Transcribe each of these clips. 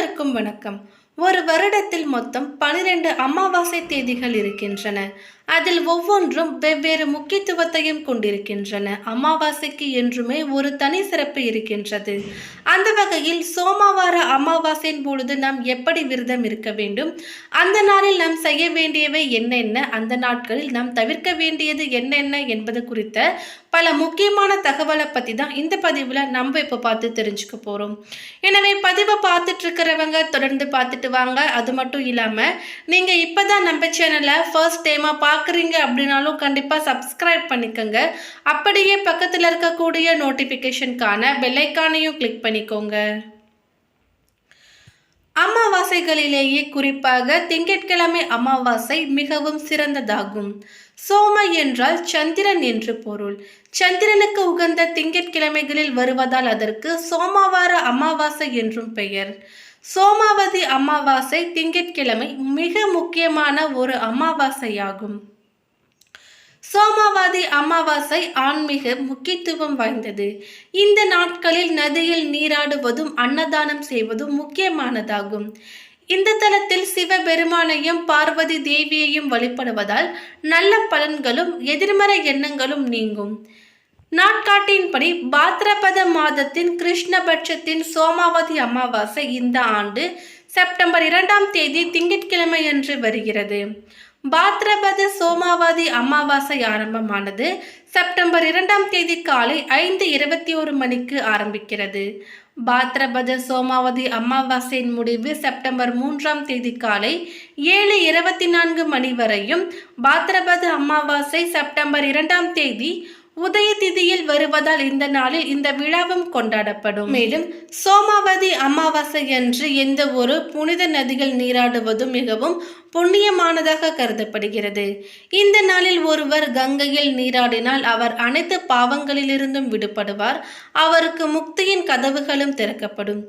அனைவருக்கும் வணக்கம். ஒரு வருடத்தில் மொத்தம் பனிரெண்டு அமாவாசை தேதிகள் இருக்கின்றன. அதில் ஒவ்வொன்றும் வெவ்வேறு முக்கியத்துவத்தையும் கொண்டிருக்கின்றன. அமாவாசைக்கு என்றுமே ஒரு தனி சிறப்பு இருக்கின்றது. அந்த வகையில் சோமவார அமாவாசையின் பொழுது நாம் எப்படி விரதம் இருக்க வேண்டும்? அந்த நாளில் நாம் செய்ய வேண்டியவை என்னென்ன? அந்த நாட்களில் நாம் தவிர்க்க வேண்டியது என்னென்ன என்பது குறித்த பல முக்கியமான தகவலை பற்றி தான் இந்த பதிவில் நம்ம இப்போ பார்த்து தெரிஞ்சுக்க போகிறோம் எனவே பதிவை பார்த்துட்டு இருக்கிறவங்க தொடர்ந்து பார்த்துட்டு வாங்க. அது மட்டும் இல்லாமல் நீங்கள் இப்போ தான் நம்ம சேனலை ஃபர்ஸ்ட் டைமாக பார்க்க பார்க்குறீங்க அப்படின்னாலும் கண்டிப்பாக சப்ஸ்கிரைப் பண்ணிக்கோங்க. அப்படியே பக்கத்தில் இருக்கக்கூடிய நோட்டிஃபிகேஷனுக்கான பெல்லைக்கானையும் கிளிக் பண்ணிக்கோங்க. அமாவாசைகளிலேயே குறிப்பாக திங்கட்கிழமை அமாவாசை மிகவும் சிறந்ததாகும். சோம என்றால் சந்திரன் என்று பொருள். சந்திரனுக்கு உகந்த திங்கட்கிழமைகளில் வருவதால் அதற்கு சோமவார அமாவாசை என்றும் பெயர். சோமாவதி அமாவாசை திங்கட்கிழமை மிக முக்கியமான ஒரு அமாவாசையாகும். சோமாவாதி அமாவாசை ஆன்மீக முக்கியத்துவம் வாய்ந்தது. இந்த நாட்களில் நதியில் நீராடுவதும் அன்னதானம் செய்வதும் முக்கியமானதாகும். இந்த தலத்தில் சிவபெருமானையும் பார்வதி தேவியையும் வழிபடுவதால் நல்ல பலன்களும் எதிர்மறை எண்ணங்களும் நீங்கும். நாட்காட்டியின்படி பாத்ரபத மாதத்தின் கிருஷ்ணபட்சத்தின் சோமாவதி அமாவாசை இந்த ஆண்டு செப்டம்பர் இரண்டாம் தேதி திங்கட்கிழமை அன்று வருகிறது. பாத்ரபத சோமாவாதி அமாவாசை ஆரம்பமானது செப்டம்பர் இரண்டாம் தேதி காலை ஐந்து இருபத்தி ஒரு மணிக்கு ஆரம்பிக்கிறது. பாத்ரபத சோமாவதி அமாவாசையின் முடிவு செப்டம்பர் மூன்றாம் தேதி காலை ஏழு இருபத்தி நான்கு மணி வரையும் பாத்ரபத அமாவாசை செப்டம்பர் இரண்டாம் தேதி உதய திதியில் வருவதால் இந்த நாளில் இந்த விழாவும் கொண்டாடப்படும். மேலும் சோமாவதி அமாவாசை அன்று எந்த ஒரு புனித நதிகள் நீராடுவதும் மிகவும் புண்ணியமானதாக கருதப்படுகிறது. இந்த நாளில் ஒருவர் கங்கையில் நீராடினால் அவர் அனைத்து பாவங்களிலிருந்தும் விடுபடுவார். அவருக்கு முக்தியின் கதவுகளும் திறக்கப்படும்.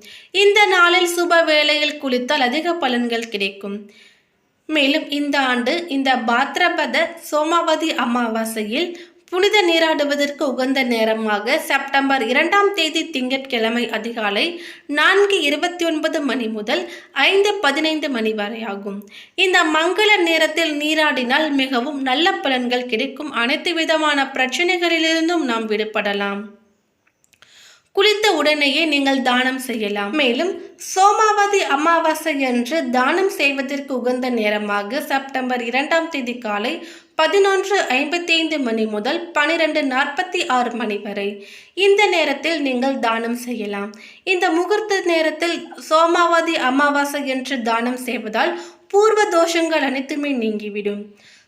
இந்த நாளில் சுப வேளையில் குளித்தால் அதிக பலன்கள் கிடைக்கும். மேலும் இந்த ஆண்டு இந்த பாத்ரபத சோமாவதி அமாவாசையில் புனித நீராடுவதற்கு உகந்த நேரமாக செப்டம்பர் இரண்டாம் தேதி திங்கட்கிழமை அதிகாலை நான்கு இருபத்தி ஒன்பது மணி முதல் ஐந்து பதினைந்து மணி வரை ஆகும். இந்த மங்கள நேரத்தில் நீராடினால் மிகவும் நல்ல பலன்கள் கிடைக்கும். அனைத்து விதமான பிரச்சனைகளிலிருந்தும் நாம் விடுபடலாம். குளித்த உடனேயே நீங்கள் தானம் செய்யலாம். மேலும் சோமாவதி அமாவாசை என்று தானம் செய்வதற்கு உகந்த நேரமாக செப்டம்பர் இரண்டாம் தேதி காலை பதினொன்று ஐம்பத்தி ஐந்து மணி முதல் பனிரெண்டு நாற்பத்தி ஆறு மணி வரை. இந்த நேரத்தில் நீங்கள் தானம் செய்யலாம். இந்த முகூர்த்த நேரத்தில் சோமாவதி அமாவாசை என்று தானம் செய்வதால் பூர்வ தோஷங்கள் அனைத்துமே நீங்கிவிடும்.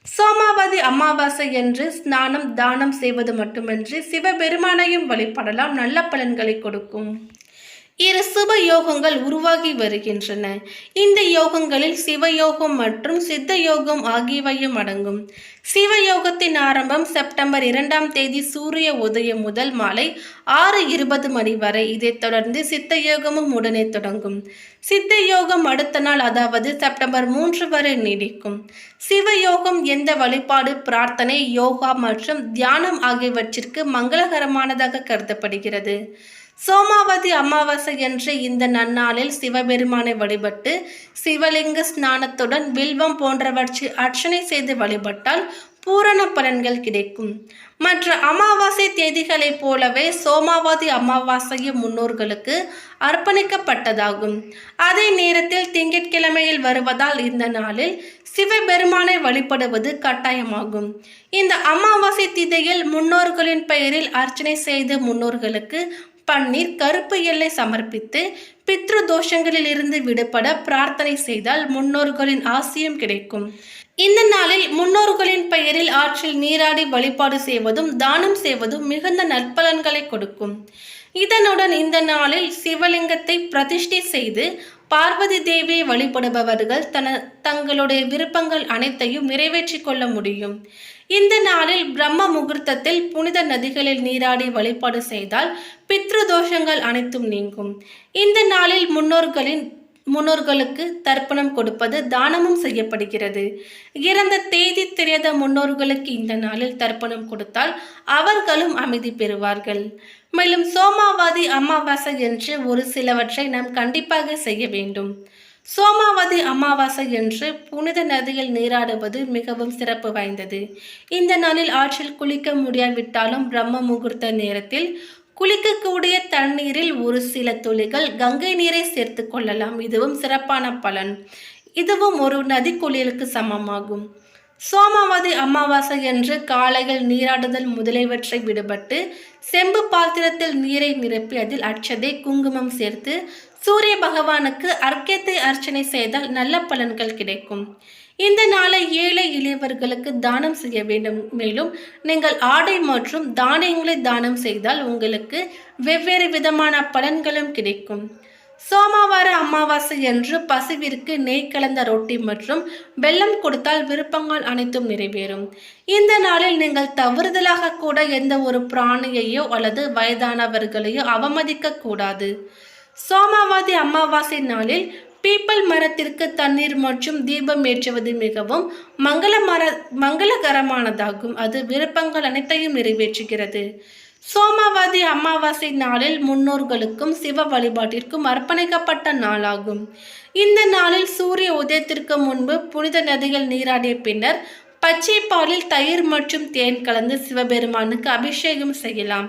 சோமாவதி அமாவாசை என்று ஸ்நானம் தானம் செய்வது மட்டுமின்றி சிவபெருமானையும் வழிபடலாம். நல்ல பலன்களை கொடுக்கும். இரு சுப யோகங்கள் உருவாகி வருகின்றன. இந்த யோகங்களில் சிவயோகம் மற்றும் சித்த யோகம் ஆகியவையும் அடங்கும். சிவயோகத்தின் ஆரம்பம் செப்டம்பர் இரண்டாம் தேதி சூரிய உதயம் முதல் மாலை ஆறு இருபது மணி வரை. இதைத் தொடர்ந்து சித்த யோகமும் உடனே தொடங்கும். சித்த யோகம் அடுத்த நாள் அதாவது செப்டம்பர் மூன்று வரை நீடிக்கும். சிவயோகம் எந்த வழிபாடு பிரார்த்தனை யோகா மற்றும் தியானம் ஆகியவற்றிற்கு மங்களகரமானதாக கருதப்படுகிறது. சோமாவதி அமாவாசை என்ற இந்த நன்னாளில் சிவபெருமானை வழிபட்டு சிவலிங்க ஸ்நானத்துடன் வில்வம் போன்றவற்றை அர்ச்சனை செய்து வழிபட்டால் பூரண பலன்கள் கிடைக்கும். மற்ற அமாவாசை தேதிகளைப் போலவே சோமாவாதி அமாவாசையும் முன்னோர்களுக்கு அர்ப்பணிக்கப்பட்டதாகும். அதே நேரத்தில் திங்கட்கிழமையில் வருவதால் இந்த நாளில் சிவபெருமானை வழிபடுவது கட்டாயமாகும். இந்த அமாவாசை திதியில் முன்னோர்களின் பெயரில் அர்ச்சனை செய்து முன்னோர்களுக்கு பன்னீர் கருப்பு எல்லை சமர்ப்பித்து பித்ரு தோஷங்களில் இருந்து விடுபட பிரார்த்தனை செய்தால் முன்னோர்களின் ஆசியம் கிடைக்கும். இந்த நாளில் முன்னோர்களின் பெயரில் ஆற்றில் நீராடி வழிபாடு செய்வதும் தானம் செய்வதும் மிகுந்த நற்பலன்களை கொடுக்கும். இதனுடன் இந்த நாளில் சிவலிங்கத்தை பிரதிஷ்டை செய்து பார்வதி தேவியை வழிபடுபவர்கள் தன தங்களுடைய விருப்பங்கள் அனைத்தையும் நிறைவேற்றி கொள்ள முடியும். இந்த நாளில் பிரம்ம முகூர்த்தத்தில் புனித நதிகளில் நீராடி வழிபாடு செய்தால் பித்ரு தோஷங்கள் அனைத்தும் நீங்கும். இந்த நாளில் முன்னோர்களின் முன்னோர்களுக்கு தர்ப்பணம் கொடுப்பது தானமும் செய்யப்படுகிறது. இறந்த தேதி தெரியாத முன்னோர்களுக்கு இந்த நாளில் தர்ப்பணம் கொடுத்தால் அவர்களும் அமைதி பெறுவார்கள். மேலும் சோமாவாதி அமாவாசை என்று ஒரு சிலவற்றை நாம் கண்டிப்பாக செய்ய வேண்டும். சோமாவதி அமாவாசை என்று புனித நதியில் நீராடுவது மிகவும் சிறப்பு வாய்ந்தது. இந்த நாளில் ஆற்றில் குளிக்க முடியாவிட்டாலும் பிரம்ம முகூர்த்த நேரத்தில் குளிக்கக்கூடிய தண்ணீரில் ஒரு சில துளிகள் கங்கை நீரை சேர்த்து கொள்ளலாம். இதுவும் சிறப்பான பலன். இதுவும் ஒரு நதி குளியலுக்கு சமமாகும். சோமாவதி அமாவாசை என்று காலையில் நீராடுதல் முதலியவற்றை விடுபட்டு செம்பு பாத்திரத்தில் நீரை நிரப்பி அதில் அச்சதை குங்குமம் சேர்த்து சூரிய பகவானுக்கு அர்க்கியத்தை அர்ச்சனை செய்தால் நல்ல பலன்கள் கிடைக்கும். இந்த நாளை ஏழை எளியவர்களுக்கு தானம் செய்ய வேண்டும். மேலும் நீங்கள் ஆடை மற்றும் தானியங்களை தானம் செய்தால் உங்களுக்கு வெவ்வேறு விதமான பலன்களும் கிடைக்கும். சோமவார அமாவாசை என்று பசுவிற்கு நெய் கலந்த ரொட்டி மற்றும் வெல்லம் கொடுத்தால் விருப்பங்கள் அனைத்தும் நிறைவேறும். இந்த நாளில் நீங்கள் தவறுதலாக கூட எந்த ஒரு பிராணியையோ அல்லது வயதானவர்களையோ அவமதிக்க கூடாது சோமாவாதி அமாவாசை நாளில் பீப்பல் மரத்திற்கு தண்ணீர் மற்றும் தீபம் ஏற்றுவது மிகவும் மங்கள மர மங்களகரமானதாகும். அது விருப்பங்கள் அனைத்தையும் நிறைவேற்றுகிறது. சோமாவாதி அமாவாசை நாளில் முன்னோர்களுக்கும் சிவ வழிபாட்டிற்கும் அர்ப்பணிக்கப்பட்ட நாளாகும். இந்த நாளில் சூரிய உதயத்திற்கு முன்பு புனித நதிகள் நீராடிய பின்னர் பச்சை பாலில் தயிர் மற்றும் தேன் கலந்து சிவபெருமானுக்கு அபிஷேகம் செய்யலாம்.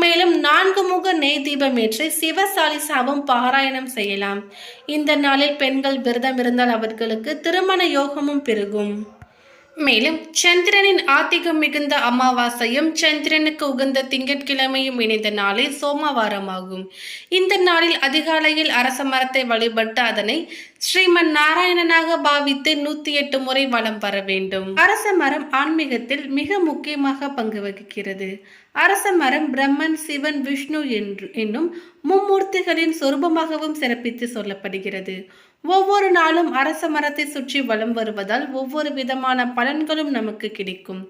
மேலும் நான்கு முக நெய் தீபம் ஏற்றி சிவசாலிசாவும் பாராயணம் செய்யலாம். இந்த நாளில் பெண்கள் விரதம் இருந்தால் அவர்களுக்கு திருமண யோகமும் பெருகும். மேலும் சந்திரனின் ஆத்திகம் மிகுந்த அமாவாசையும் சந்திரனுக்கு உகந்த திங்கட்கிழமையும் இணைந்த நாளே சோமவாரமாகும். இந்த நாளில் அதிகாலையில் அரச மரத்தை வழிபட்டு அதனை ஸ்ரீமன் நாராயணனாக பாவித்து நூத்தி எட்டு முறை வலம் வர வேண்டும். அரச மரம் ஆன்மீகத்தில் மிக முக்கியமாக பங்கு வகிக்கிறது. அரச மரம் பிரம்மன் சிவன் விஷ்ணு என்று என்னும் மும்மூர்த்திகளின் சொரூபமாகவும் சிறப்பித்து சொல்லப்படுகிறது. ஒவ்வொரு நாளும் அரச மரத்தை சுற்றி வலம் வருவதால் ஒவ்வொரு விதமான பலன்களும் நமக்கு கிடைக்கும்.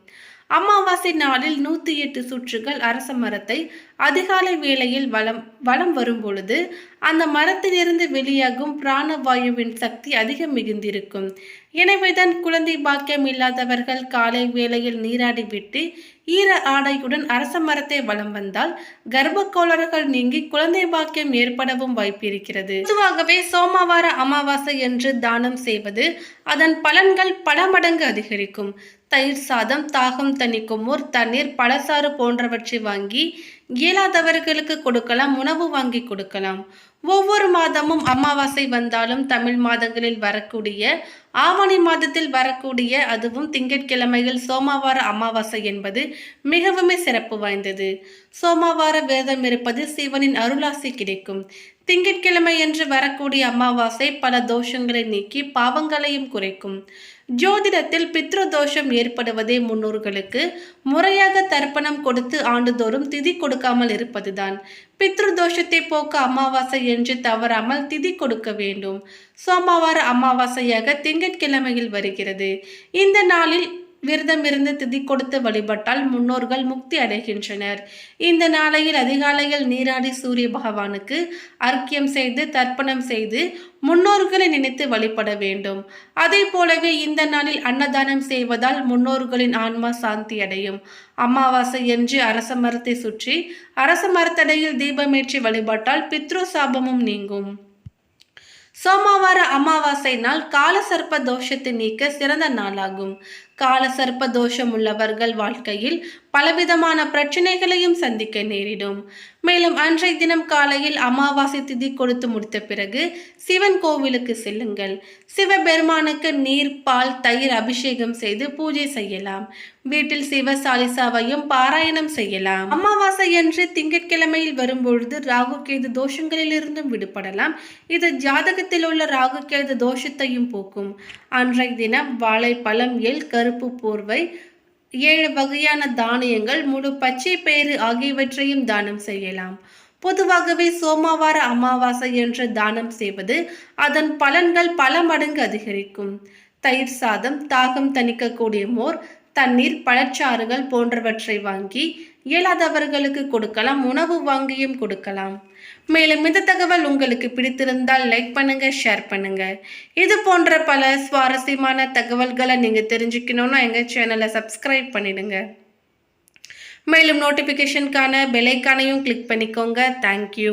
அமாவாசை நாளில் நூற்றி எட்டு சுற்றுகள் அரச மரத்தை அதிகாலை வேளையில் வலம் வலம் வரும் பொழுது அந்த மரத்திலிருந்து வெளியாகும் பிராணவாயுவின் சக்தி அதிகம் மிகுந்திருக்கும். எனவேதான் குழந்தை பாக்கியம் இல்லாதவர்கள் காலை வேளையில் நீராடிவிட்டு ஈர ஆடையுடன் அரச மரத்தை வலம் வந்தால் கர்ப்பகோளாறுகள் நீங்கி குழந்தை பாக்கியம் ஏற்படவும் வாய்ப்பிருக்கிறது. பொதுவாகவே சோமவார அமாவாசை என்று தானம் செய்வது அதன் பலன்கள் பல மடங்கு அதிகரிக்கும். தயிர் சாதம் தாகம் தணிக்கும் ஊர் தண்ணீர் பழசாறு போன்றவற்றை வாங்கி இயலாதவர்களுக்கு கொடுக்கலாம் உணவு வாங்கி கொடுக்கலாம். ஒவ்வொரு மாதமும் அமாவாசை வந்தாலும் தமிழ் மாதங்களில் வரக்கூடிய ஆவணி மாதத்தில் வரக்கூடிய அதுவும் திங்கட்கிழமையில் சோமவார அமாவாசை என்பது மிகவுமே சிறப்பு வாய்ந்தது. சோமவார விரதம் இருப்பது சிவனின் அருளாசி கிடைக்கும். திங்கட்கிழமை என்று வரக்கூடிய அமாவாசை பல தோஷங்களை நீக்கி பாவங்களையும் குறைக்கும். ஜோதிடத்தில் பித்ரு தோஷம் ஏற்படுவதே முன்னோர்களுக்கு முறையாக தர்ப்பணம் கொடுத்து ஆண்டுதோறும் திதி கொடுக்காமல் இருப்பதுதான். பித்ரு தோஷத்தை போக்க அமாவாசை என்று தவறாமல் திதி கொடுக்க வேண்டும். சோமவார அமாவாசையாக திங்கட்கிழமையில் வருகிறது. இந்த நாளில் விரதமிருந்து திதி கொடுத்து வழிபட்டால் முன்னோர்கள் முக்தி அடைகின்றனர். இந்த நாளையில் அதிகாலையில் நீராடி சூரிய பகவானுக்கு அர்க்கியம் செய்து தர்ப்பணம் செய்து முன்னோர்களை நினைத்து வழிபட வேண்டும். அதே போலவே இந்த நாளில் அன்னதானம் செய்வதால் முன்னோர்களின் ஆன்மா சாந்தி அடையும். அமாவாசை என்று அரச மரத்தை சுற்றி அரச மரத்தடையில் தீபமேற்றி வழிபட்டால் பித்ரு சாபமும் நீங்கும். சோமவார அமாவாசை நாள் காலசர்ப்ப தோஷத்தை நீக்க சிறந்த நாளாகும். கால சர்ப்ப தோஷம் உள்ளவர்கள் வாழ்க்கையில் பலவிதமான பிரச்சனைகளையும் சந்திக்க நேரிடும். மேலும் அன்றைய தினம் காலையில் அமாவாசை திதி கொடுத்து முடித்த பிறகு சிவன் கோவிலுக்கு செல்லுங்கள். சிவபெருமானுக்கு நீர் பால் தயிர் அபிஷேகம் செய்து பூஜை செய்யலாம். வீட்டில் சிவ சாலிசாவையும் பாராயணம் செய்யலாம். அமாவாசை என்று திங்கட்கிழமையில் வரும்பொழுது ராகு கேது தோஷங்களிலிருந்தும் விடுபடலாம். இது ஜாதகத்தில் உள்ள ராகு கேது தோஷத்தையும் போக்கும். அன்றைய தினம் வாழைப்பழம் எல் கருப்பு போர்வை ஏழு வகையான தானியங்கள் முழு பச்சை பயிறு ஆகியவற்றையும் தானம் செய்யலாம். பொதுவாகவே சோமவார அமாவாசை என்று தானம் செய்வது அதன் பலன்கள் பல மடங்கு அதிகரிக்கும். தயிர் சாதம் தாகம் தணிக்கக்கூடிய மோர் தண்ணீர் பழச்சாறுகள் போன்றவற்றை வாங்கி இயலாதவர்களுக்கு கொடுக்கலாம் உணவு வாங்கியும் கொடுக்கலாம். மேலும் இந்த தகவல் உங்களுக்கு பிடித்திருந்தால் லைக் பண்ணுங்க ஷேர் பண்ணுங்க. இது போன்ற பல சுவாரஸ்யமான தகவல்களை நீங்க தெரிஞ்சுக்கணும்னா எங்க சேனலை சப்ஸ்கிரைப் பண்ணிடுங்க. மேலும் நோட்டிஃபிகேஷனுக்கான பெலைக்கானையும் கிளிக் பண்ணிக்கோங்க. தேங்க்யூ